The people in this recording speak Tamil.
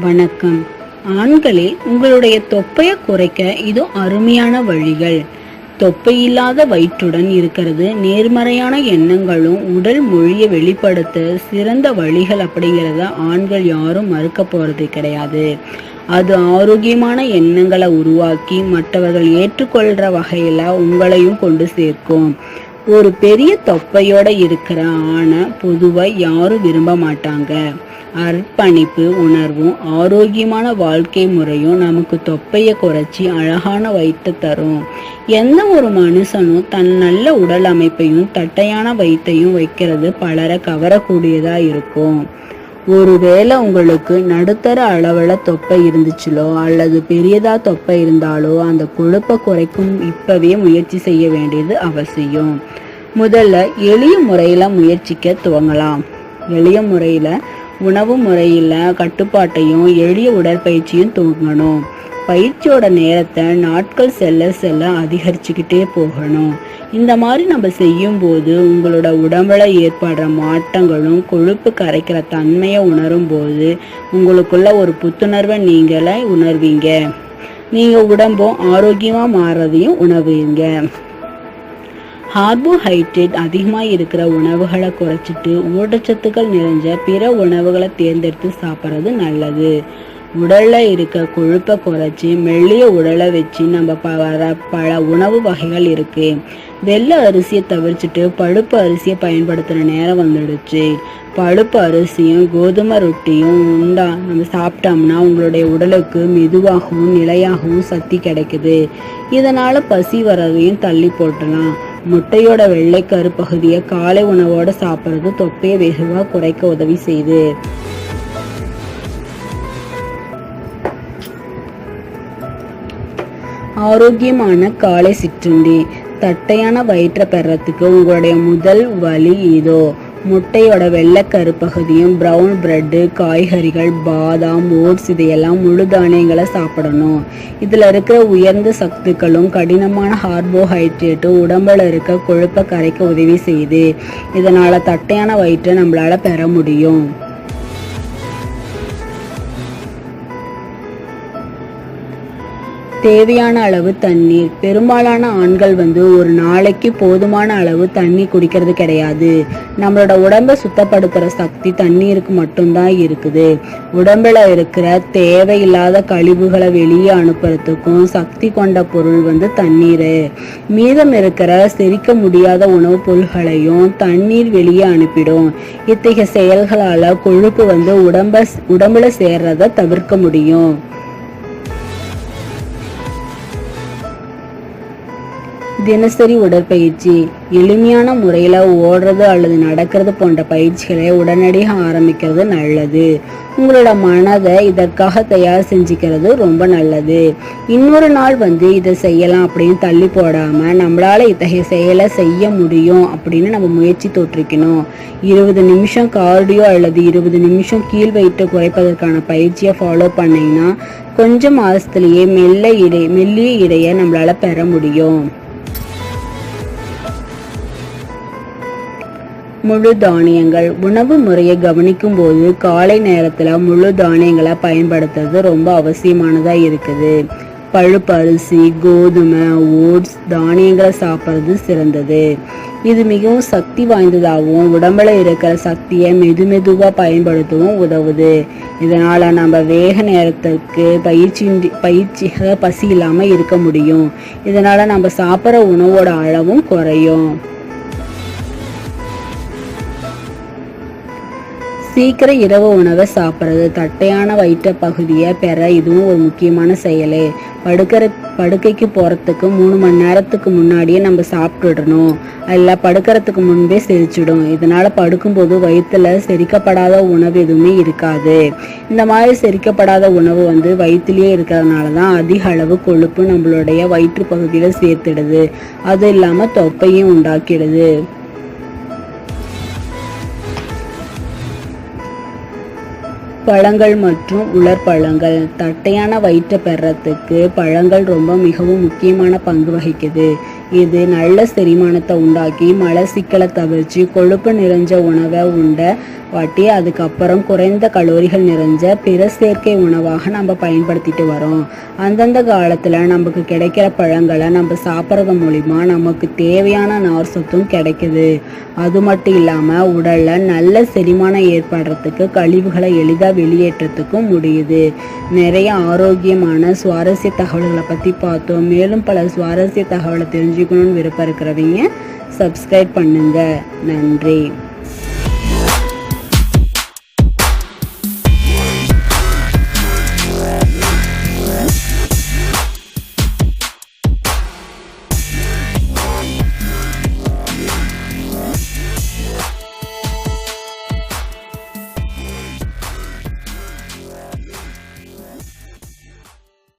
வணக்கம். ஆண்களே உங்களுடைய தொப்பையை குறைக்க இது அருமையான வழிகள். தொப்பை இல்லாத வயிற்றுடன் இருக்கிறது. நேர்மறையான எண்ணங்களும் உடல் மொழியை வெளிப்படுத்த சிறந்த வழிகள் அப்படிங்கிறத ஆண்கள் யாரும் மறுக்க போறது கிடையாது. அது ஆரோக்கியமான எண்ணங்களை உருவாக்கி மற்றவர்கள் ஏற்றுக்கொள்கிற வகையில் உங்களையும் கொண்டு சேர்க்கும். ஒரு பெரிய தொப்பையோட இருக்கிற ஆணை பொதுவாக யாரும் விரும்ப மாட்டாங்க. அர்ப்பணிப்பு உணர்வும் ஆரோக்கியமான வாழ்க்கை முறையும் நமக்கு தொப்பையை குறைச்சி அழகான வயிற்று தரும். எந்த ஒரு மனுஷனும் தன் நல்ல உடல் அமைப்பையும் தட்டையான வயிற்றையும் வைக்கிறது பலரை கவரக்கூடியதாக இருக்கும். ஒருவேளை உங்களுக்கு நடுத்தர அளவில் தொப்பை இருந்துச்சுலோ அல்லது பெரியதா தொப்பை இருந்தாலோ அந்த கொழுப்பை குறைக்கும் இப்பவே முயற்சி செய்ய வேண்டியது அவசியம். முதல்ல எளிய முறையில் முயற்சிக்க துவங்கலாம். எளிய முறையில் உணவு முறையில் கட்டுப்பாட்டையும் எளிய உடற்பயிற்சியும் துவங்கணும். பயிற்சியோட நேரத்தை நாட்கள் செல்ல செல்ல அதிகரிச்சுக்கிட்டே போகணும். இந்த மாதிரி நம்ம செய்யும்போது உங்களோட உடம்புல ஏற்படுற மாற்றங்களும் கொழுப்பு கரைக்கிற தன்மையை உணரும் போது உங்களுக்குள்ள ஒரு புத்துணர்வை நீங்களே உணர்வீங்க. நீங்கள் உடம்பும் ஆரோக்கியமாக மாறுறதையும் உணர்வீங்க. கார்போஹைட்ரேட் அதிகமாக இருக்கிற உணவுகளை குறைச்சிட்டு ஊட்டச்சத்துக்கள் நிறைஞ்ச பிற உணவுகளை தேர்ந்தெடுத்து சாப்பிட்றது நல்லது. உடலில் இருக்க கொழுப்பை குறைச்சி மெல்லிய உடலை வச்சு நம்ம ப வர பல உணவு வகைகள் இருக்கு. வெள்ளை அரிசியை தவிர்த்துட்டு பழுப்பு அரிசியை பயன்படுத்துகிற நேரம் வந்துடுச்சு. பழுப்பு அரிசியும் கோதுமை ரொட்டியும் உண்டா? நம்ம சாப்பிட்டோம்னா உங்களுடைய உடலுக்கு மெதுவாகவும் நிலையாகவும் சக்தி கிடைக்குது. இதனால் பசி வரதையும் தள்ளி போட்டலாம் முட்டையோட வெள்ளைக்கரு பகுதியை காலை உணவோட சாப்பிட்றது தொப்பையை வெகுவாக குறைக்க உதவி செய்யுது. ஆரோக்கியமான காலை சிற்றுண்டி. தட்டையான வயிற்றை பெறத்துக்கு உங்களுடைய முதல் வழி இதோ. முட்டையோட வெள்ளைக்கரு பகுதியும் ப்ரௌன் ப்ரெட்டு காய்கறிகள் பாதாம் ஓட்ஸ் இதையெல்லாம் முழு தானியங்களை சாப்பிடணும். இதில் இருக்கிற உயர்ந்த சத்துக்களும் கடினமான கார்போஹைட்ரேட்டும் உடம்புல இருக்க கொழுப்பை கரைக்க உதவி செய்யுது. இதனால் தட்டையான வயிற்றை நம்மளால் பெற முடியும். தேவையான அளவு தண்ணீர். பெரும்பாலான ஆண்கள் வந்து ஒரு நாளைக்கு போதுமான அளவு தண்ணி குடிக்கிறது கிடையாது. நம்மளோட உடம்பை சுத்தப்படுத்துகிற சக்தி தண்ணீருக்கு மட்டும்தான் இருக்குது. உடம்புல இருக்கிற தேவையில்லாத கழிவுகளை வெளியே அனுப்புறதுக்கும் சக்தி கொண்ட பொருள் வந்து தண்ணீர். மீதம் இருக்கிற செரிக்க முடியாத உணவுப் பொருள்களையும் தண்ணீர் வெளியே அனுப்பிடும். இத்தகைய செயல்களால் கொழுப்பு வந்து உடம்ப உடம்புல சேர்றதை தவிர்க்க முடியும். தினசரி உடற்பயிற்சி எளிமையான முறையில் ஓடுறது அல்லது நடக்கிறது போன்ற பயிற்சிகளை உடனடியாக ஆரம்பிக்கிறது நல்லது. உங்களோட மனதை இதற்காக தயார் செஞ்சுக்கிறது ரொம்ப நல்லது. இன்னொரு நாள் வந்து இதை செய்யலாம் அப்படின்னு தள்ளி போடாமல் நம்மளால் இத்தகைய செயலை செய்ய முடியும் அப்படின்னு நம்ம முயற்சி தோற்றுக்கணும் இருபது நிமிஷம் கார்டியோ அல்லது இருபது நிமிஷம் கீழ் வயிற்று குறைப்பதற்கான பயிற்சியை ஃபாலோ பண்ணிங்கன்னா கொஞ்சம் மாதத்துலேயே மெல்ல இடை மெல்லிய இடையை நம்மளால் பெற முடியும். முழு தானியங்கள். உணவு முறையை கவனிக்கும் போது காலை நேரத்தில் முழு தானியங்களை பயன்படுத்துறது ரொம்ப அவசியமானதாக இருக்குது. பழுப்பு அரிசி கோதுமை ஓட்ஸ் தானியங்களை சாப்பிட்றது சிறந்தது. இது மிகவும் சக்தி வாய்ந்ததாகவும் உடம்புல இருக்கிற சக்தியை மெது மெதுவாக பயன்படுத்தவும் உதவுது. இதனால் நம்ம வேக நேரத்துக்கு பயிற்சி பயிற்சியாக பசி இல்லாமல் இருக்க முடியும். இதனால் நம்ம சாப்பிட்ற உணவோட அளவும் குறையும். சீக்கிரம் இரவு உணவை சாப்பிட்றது. தட்டையான வயிற்ற பகுதியை பெற இதுவும் ஒரு முக்கியமான செயல். படுக்கிற படுக்கைக்கு போகிறதுக்கு மூணு மணி நேரத்துக்கு முன்னாடியே நம்ம சாப்பிட்டுடணும். இல்லை படுக்கிறதுக்கு முன்பே செரிச்சிடும். இதனால் படுக்கும்போது வயிற்றுல செரிக்கப்படாத உணவு எதுவுமே இருக்காது. இந்த மாதிரி செரிக்கப்படாத உணவு வந்து வயிற்றுலேயே இருக்கிறதுனால தான் அதிக அளவு கொழுப்பு நம்மளுடைய வயிற்று பகுதியில் சேர்த்துடுது. அது இல்லாமல் தொப்பையும் உண்டாக்கிடுது. பழங்கள் மற்றும் உலர் பழங்கள் தட்டையான வயிற்றை பெறத்துக்கு பழங்கள் ரொம்ப மிகவும் முக்கியமான பங்கு வகிக்குது. இது நல்ல செரிமானத்தை உண்டாக்கி மலச்சிக்கலை தவிர்த்து கொழுப்பு நிறைஞ்ச உணவை உண்ட வாட்டி அதுக்கப்புறம் குறைந்த கலோரிகள் நிறைஞ்ச பிற செயற்கை உணவாக நம்ம பயன்படுத்திட்டு வரோம். அந்தந்த காலத்தில் நமக்கு கிடைக்கிற பழங்களை நம்ம சாப்பிட்றது மூலிமா நமக்கு தேவையான நார் சத்தும் கிடைக்குது. அது மட்டும் இல்லாமல் உடலில் நல்ல செரிமானம் ஏற்படுறதுக்கு கழிவுகளை எளிதாக வெளியேற்றத்துக்கும் முடியுது. நிறைய ஆரோக்கியமான சுவாரஸ்ய தகவல்களை பற்றி பார்த்தோம். மேலும் பல சுவாரஸ்ய தகவலை தெரிஞ்சு தெரிஞ்சுக்கணும்னு விருப்பம் இருக்கிறவங்க சப்ஸ்கிரைப் பண்ணுங்க. நன்றி.